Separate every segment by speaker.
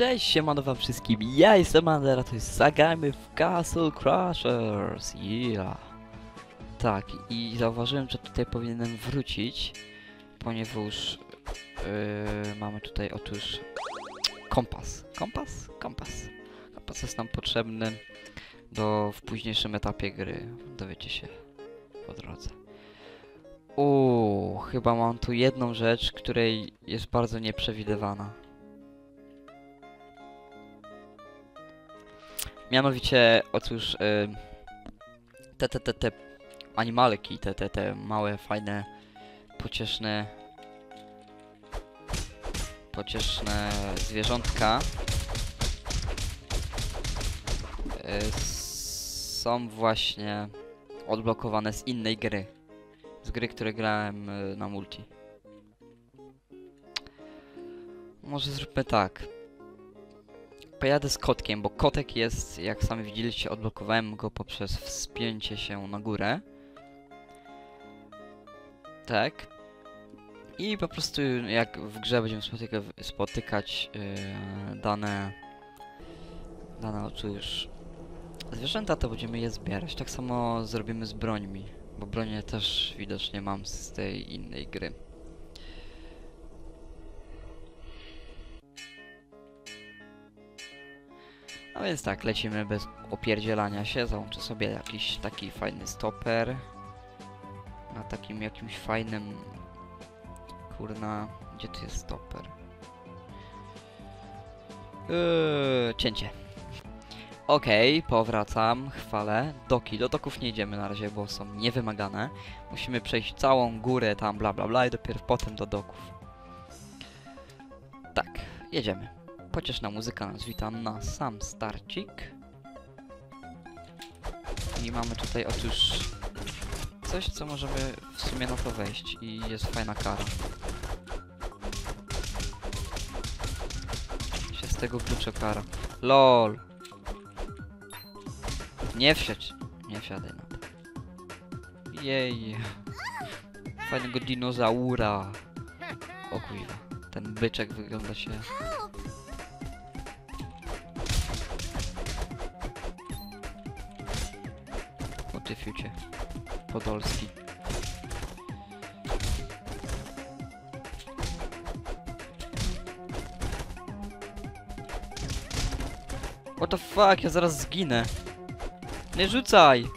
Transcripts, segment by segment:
Speaker 1: Cześć, siemano wam wszystkim, ja jestem Mandera, to jest Zagrajmy w Castle Crashers, yeah. Tak, i zauważyłem, że tutaj powinienem wrócić, ponieważ yy, mamy tutaj otóż kompas, kompas, kompas. Kompas jest nam potrzebny do, w późniejszym etapie gry, dowiecie się po drodze. Uuu, chyba mam tu jedną rzecz, której jest bardzo nieprzewidywana. Mianowicie, otóż y, te, te, te, te animalki, te, te, te małe, fajne, pocieszne, pocieszne zwierzątka y, są właśnie odblokowane z innej gry. Z gry, które grałem y, na multi. Może zróbmy tak. Pojadę z kotkiem, bo kotek jest, jak sami widzieliście, odblokowałem go poprzez wspięcie się na górę. Tak. I po prostu jak w grze będziemy spotyka, spotykać yy, dane dane otóż zwierzęta, to będziemy je zbierać. Tak samo zrobimy z brońmi, bo bronię też widocznie mam z tej innej gry. No więc tak, lecimy bez opierdzielania się. Załączę sobie jakiś taki fajny stoper. Na takim jakimś fajnym... Kurna... Gdzie tu jest stoper? Yy, cięcie. Okej, powracam, chwalę. Doki, do doków nie idziemy na razie, bo są niewymagane. Musimy przejść całą górę tam, bla bla bla i dopiero potem do doków. Tak, jedziemy. Pocieszna muzyka nas wita na sam starcik. I mamy tutaj otóż coś, co możemy w sumie na to wejść i jest fajna kara. Się z tego klucza kara. LOL! Nie wsiadź. Nie wsiadaj na to. Jej. Fajnego dinozaura. O kuźwa. Ten byczek wygląda się... O. Podolski. What the fuck, ja zaraz zginę. Nie rzucaj!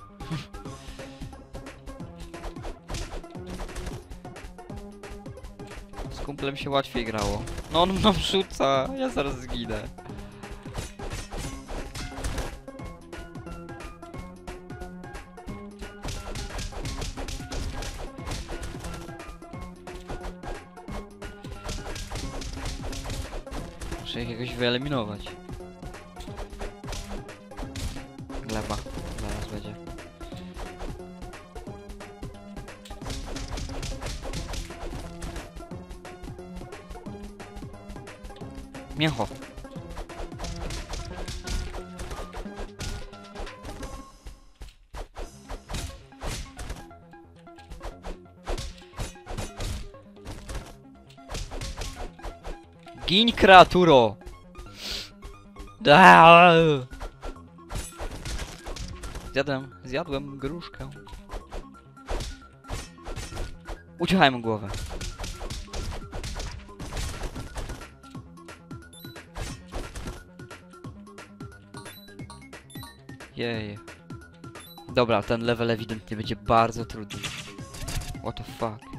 Speaker 1: Z kumplem się łatwiej grało. No on mną rzuca, ja zaraz zginę. Muszę ich jakoś wyeliminować. Gleba. Zaraz będzie. Mięcho. Gin kreaturo! Zjadłem, zjadłem gruszkę. Uciechałem głowę. Jej. Dobra, ten level ewidentnie będzie bardzo trudny. What the fuck?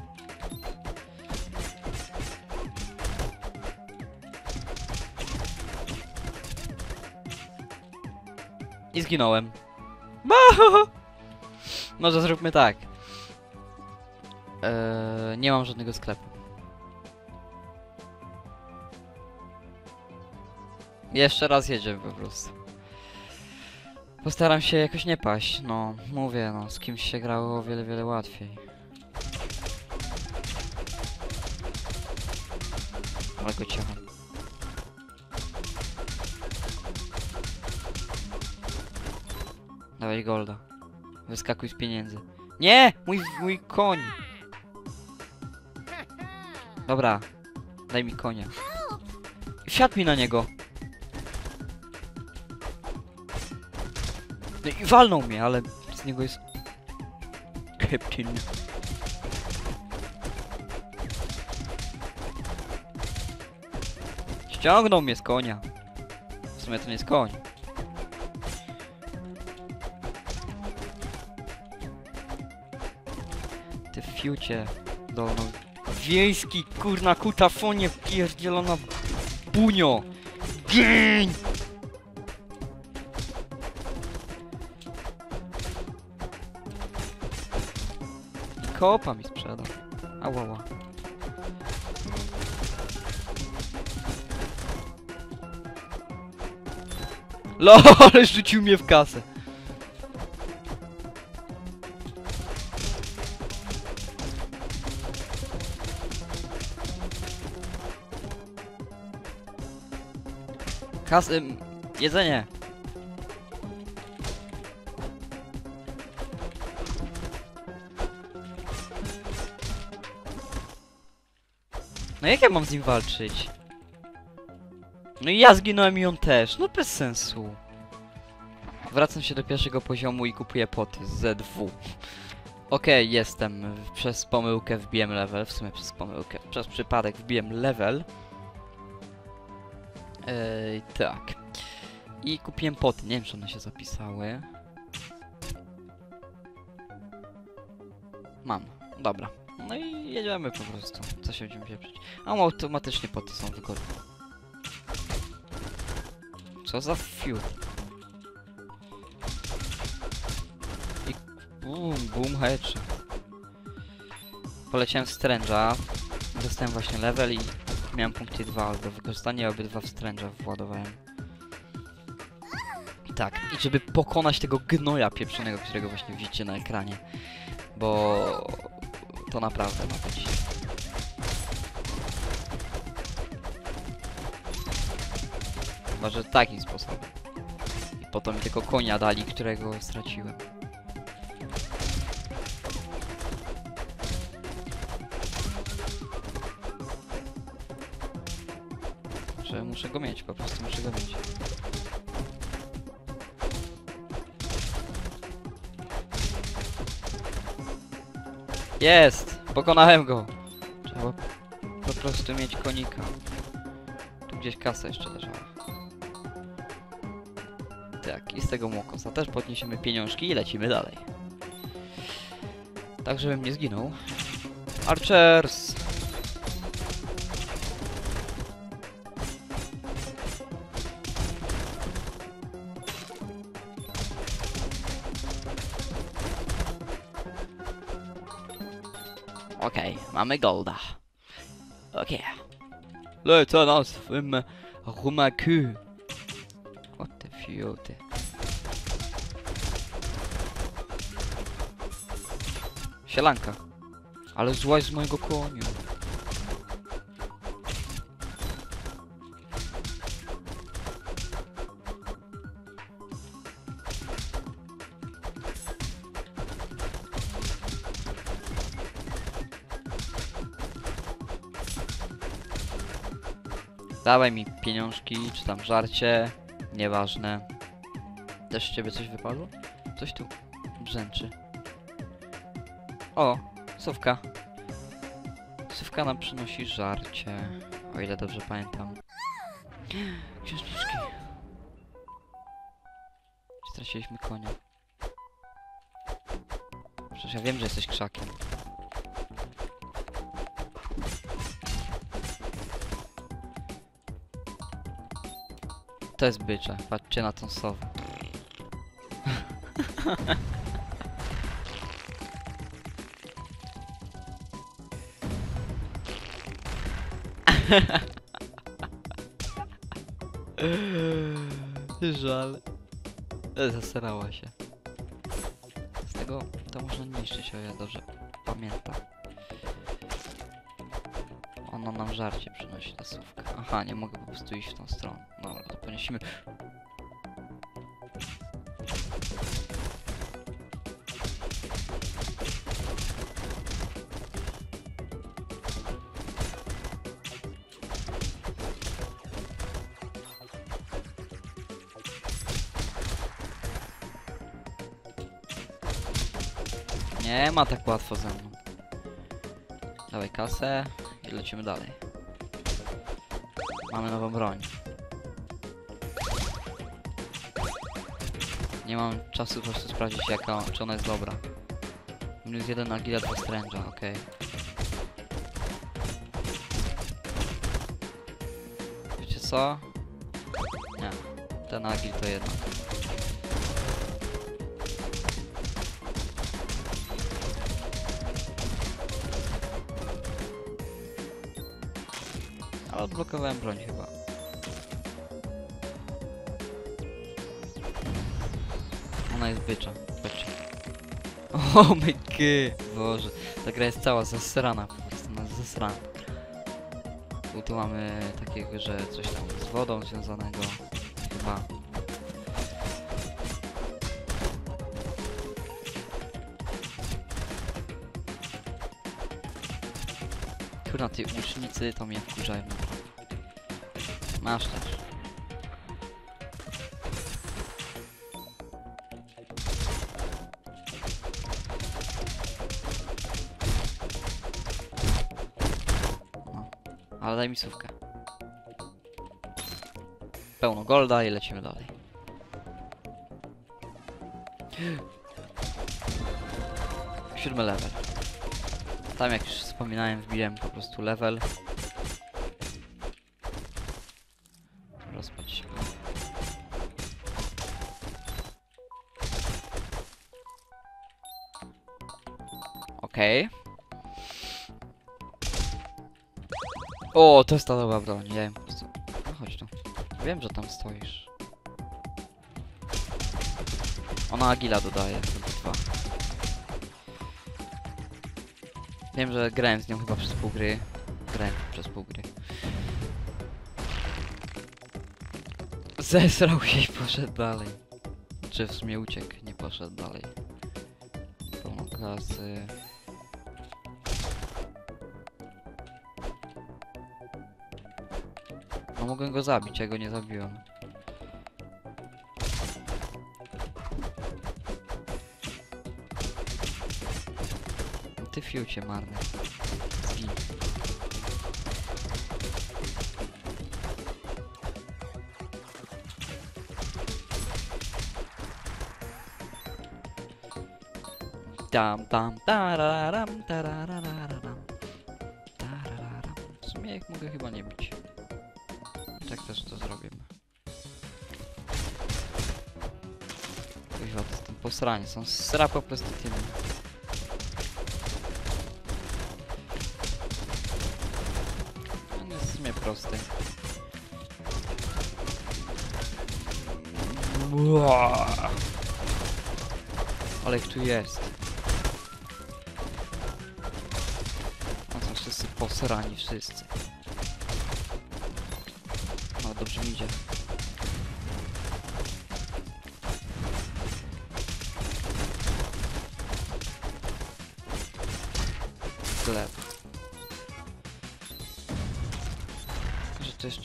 Speaker 1: I zginąłem. Może zróbmy tak. Eee, nie mam żadnego sklepu. Jeszcze raz jedziemy po prostu. Postaram się jakoś nie paść. No, mówię, no, z kimś się grało o wiele, wiele łatwiej. Ale go ciacham. Dawaj golda. Wyskakuj z pieniędzy. Nie! Mój, mój koń! Dobra. Daj mi konia. Siadł mi na niego. No i walnął mnie, ale z niego jest... Captain. Ściągnął mnie z konia. W sumie to nie jest koń. Fiucie dolno. Wiejski kurna kutafonie pierdzielona bunio. Gień! Kopa mi sprzedał. Ałała. LOL, rzucił mnie w kasę. Kas... Ym, jedzenie. No jak ja mam z nim walczyć? No i ja zginąłem i on też. No bez sensu. Wracam się do pierwszego poziomu i kupuję poty ZW. Okej, jestem. Przez pomyłkę wbiłem level. W sumie przez pomyłkę. Przez przypadek wbiłem level. Ej, tak. I kupiłem poty. Nie wiem, czy one się zapisały. Mam. Dobra. No i jedziemy po prostu. Co się będziemy pieprzyć. A automatycznie poty są wygodne. Co za fiu. I boom, boom, headshot. Poleciałem w Strange'a. Dostałem właśnie level i miałem punkty 2 do wykorzystania, obydwa w władowałem. Tak, i żeby pokonać tego gnoja pieprzonego, którego właśnie widzicie na ekranie. Bo to naprawdę ma być. Chyba, że takim sposobem. I potem tylko konia dali, którego straciłem. Muszę go mieć, po prostu muszę go mieć. Jest! Pokonałem go! Trzeba po prostu mieć konika. Tu gdzieś kasa jeszcze leżała. Tak, i z tego mokosa też podniesiemy pieniążki i lecimy dalej. Tak, żebym nie zginął. Archers! Mamy golda. Okej. Lecę na swym rumaku. O te fioty. Sielanka. Ale złaź z mojego koniu. Dawaj mi pieniążki, czy tam żarcie. Nieważne. Też ciebie coś wypadło? Coś tu brzęczy. O, Sówka. Sówka nam przynosi żarcie. O ile dobrze pamiętam. Księżniczki. Straciliśmy konia. Przecież ja wiem, że jesteś krzakiem. To jest bycza. Patrzcie na tą sowę. Żal. Zasrała się. Z tego to można niszczyć, o ja dobrze pamiętam. Ona nam żarcie przynosi ta słówka. Aha, nie mogę po prostu iść w tą stronę. Dobra, to ponieśmy. Nie ma tak łatwo ze mną. Dawaj kasę i lecimy dalej. Mamy nową broń. Nie mam czasu po prostu sprawdzić jaka, czy ona jest dobra. Minus jeden Agila, dwa Strange'a, okej. Wiecie co? Nie. Ten Agil to jednak. Ale odblokowałem broń chyba. Ona jest bycza, chodźcie. O my god, Boże, ta gra jest cała zasrana, po prostu ona jest zasrana. Bo tu mamy takiego, że coś tam z wodą związanego, chyba. Kurna, tej łucznicy to mnie wkurzają. Masz też. Daj mi słówkę. Pełno golda i lecimy dalej. Siódmy level. Tam jak już wspominałem wbiłem po prostu level. Rozpać się. Okej. O, to jest ta dobra broń, nie wiem. No chodź tu. Wiem, że tam stoisz. Ona Agila dodaje, tylko dwa. Wiem, że grałem z nią chyba przez pół gry. Grałem przez pół gry. Zesrał się i poszedł dalej. Czy w sumie uciekł, nie poszedł dalej. Pełno klasy. No mogłem go zabić, ja go nie zabiłem. Ty fiucie marny. Zgin. Tam tam tararam tarararam tararam W sumie ich mogę chyba nie bić. Też to zrobimy. Kuźwa, to ten posranie, są sra po prostu tym. On jest w sumie prosty. Ale ich tu jest. No są wszyscy posrani, wszyscy.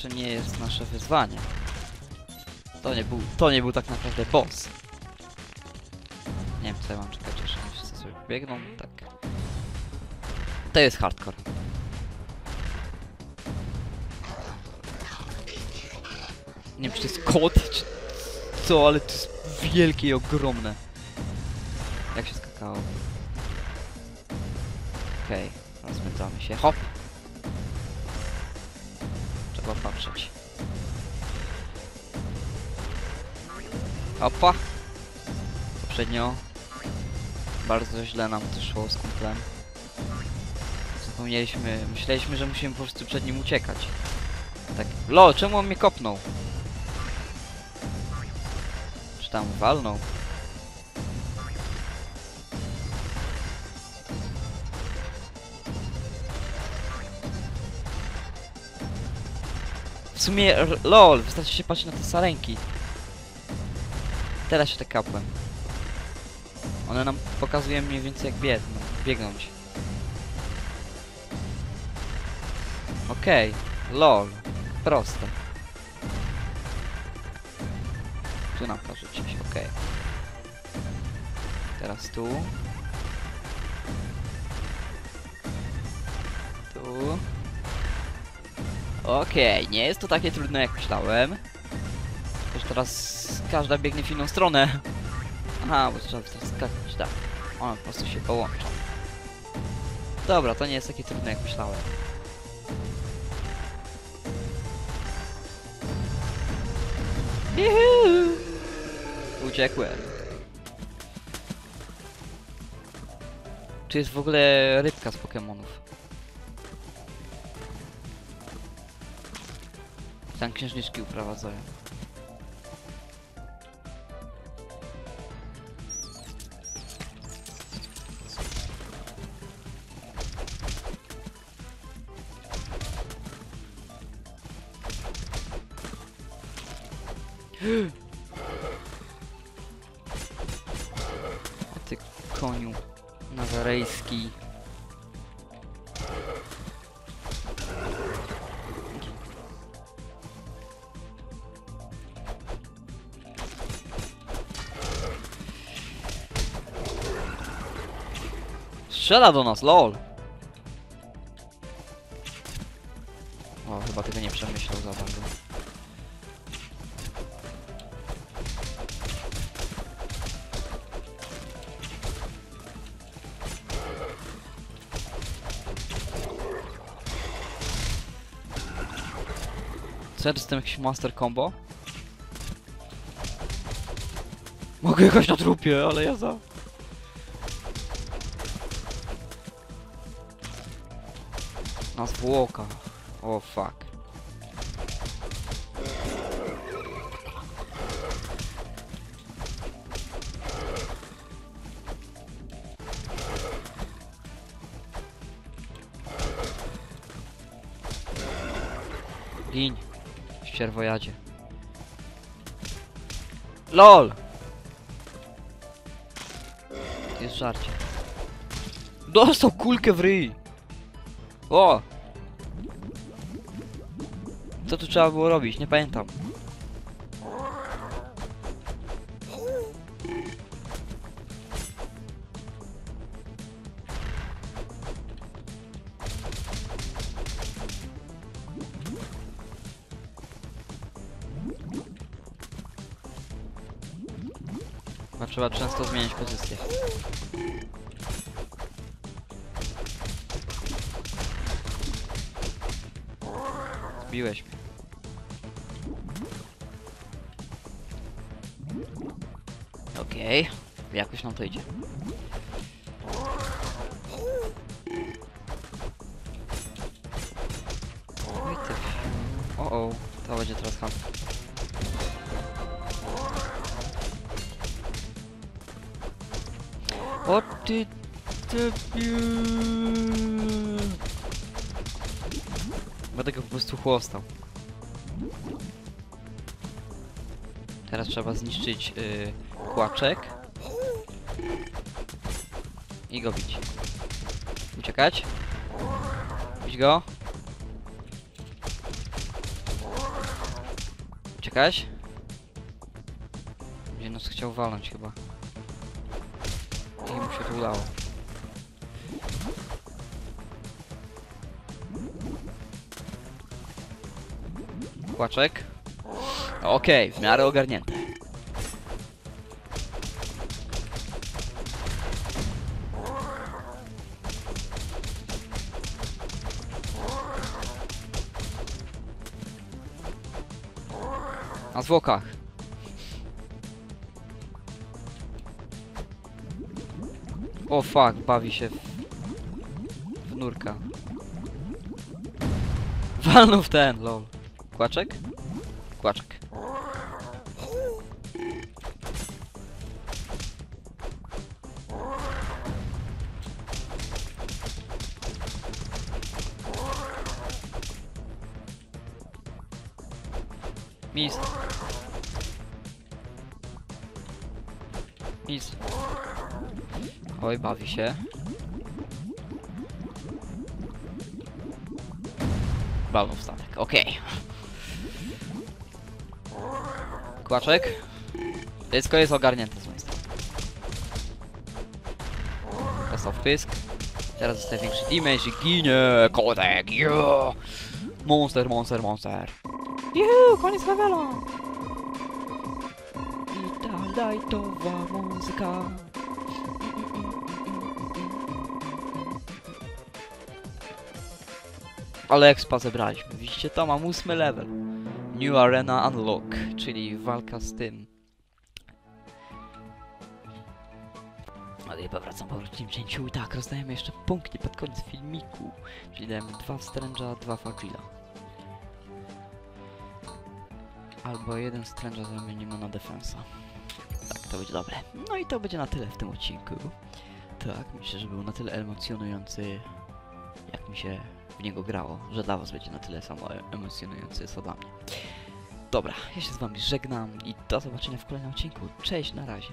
Speaker 1: Jeszcze nie jest nasze wyzwanie. To nie był, to nie był tak naprawdę boss. Nie wiem co ja mam czekać, aż oni wszyscy sobie biegną, tak. To jest hardcore. Nie wiem czy to jest kot, czy co, ale to jest wielkie i ogromne. Jak się skakało? Okej, okay, rozpędzamy się. Hop! Opa! Poprzednio bardzo źle nam to szło z kumplem. Zapomnieliśmy, myśleliśmy, że musimy po prostu przed nim uciekać. Tak, lo, czemu on mnie kopnął? Czy tam walnął? W sumie, lol, wystarczy się patrzeć na te sarenki. Teraz się te kapłem. One nam pokazują mniej więcej jak biegną, biegnąć. Okej, okay. lol. Proste. Tu nam porzucić, okej. Okay. Teraz tu. Tu. Okej, okay. nie jest to takie trudne jak myślałem. Teraz każda biegnie w inną stronę. Aha, bo trzeba teraz skakać, tak. One po prostu się połączą. Dobra, to nie jest takie trudne jak myślałem. Juhu! Uciekłem. Tu jest w ogóle rybka z Pokemonów. Tam księżniczki uprowadzają. A ty koniu nazarejski. Strzela do nas, lol! O, chyba tego nie przemyślał za bardzo. Co ja dostałem jakiś master combo? Mogę jechać na trupie, ale ja za... Na zwłokach. O fuck. Gin. Ścierwojadzie. LOL! Jest żarcie. Dostał kulkę w ryj! O! Co tu trzeba było robić? Nie pamiętam. Trzeba często zmieniać pozycję. Zbiłeś mnie. Okej, jakoś nam to idzie. O o, to będzie teraz ham. Ty debiu. Będę go po prostu chłostał. Teraz trzeba zniszczyć yy, kłaczek. I go bić. Uciekać. Bić go. Uciekać. Gdzie nas chciał walnąć chyba. Się to udało. Kłaczek. Okej, w miarę ogarnięte. Na zwłokach. O fuck, bawi się w, w nurka. Walnął w ten, lol. Kłaczek? Kłaczek. Mis. Mis. Oj, bawi się. Balnął statek, okej. Kłaczek. Wszystko jest ogarnięte z mojej strony. Dostał wpysk. Teraz dostaje większy damage i ginie! Kotek, yeah! Monster, monster, monster! Juhu, koniec levela! I ta lightowa muzyka. Ale expa zebraliśmy, widzicie to? Mam ósmy level. New Arena Unlock, czyli walka z tym. Ale chyba wracam po wróciłem cięciu i tak, rozdajemy jeszcze punkty pod koniec filmiku. Czyli dajemy dwa Strange'a, dwa w Agila. Albo jeden Strange'a zamienimy na defensa. Tak, to będzie dobre. No i to będzie na tyle w tym odcinku. Tak, myślę, że był na tyle emocjonujący, jak mi się w niego grało, że dla was będzie na tyle samo e- emocjonujący, co dla mnie. Dobra, ja się z wami żegnam i do zobaczenia w kolejnym odcinku. Cześć, na razie.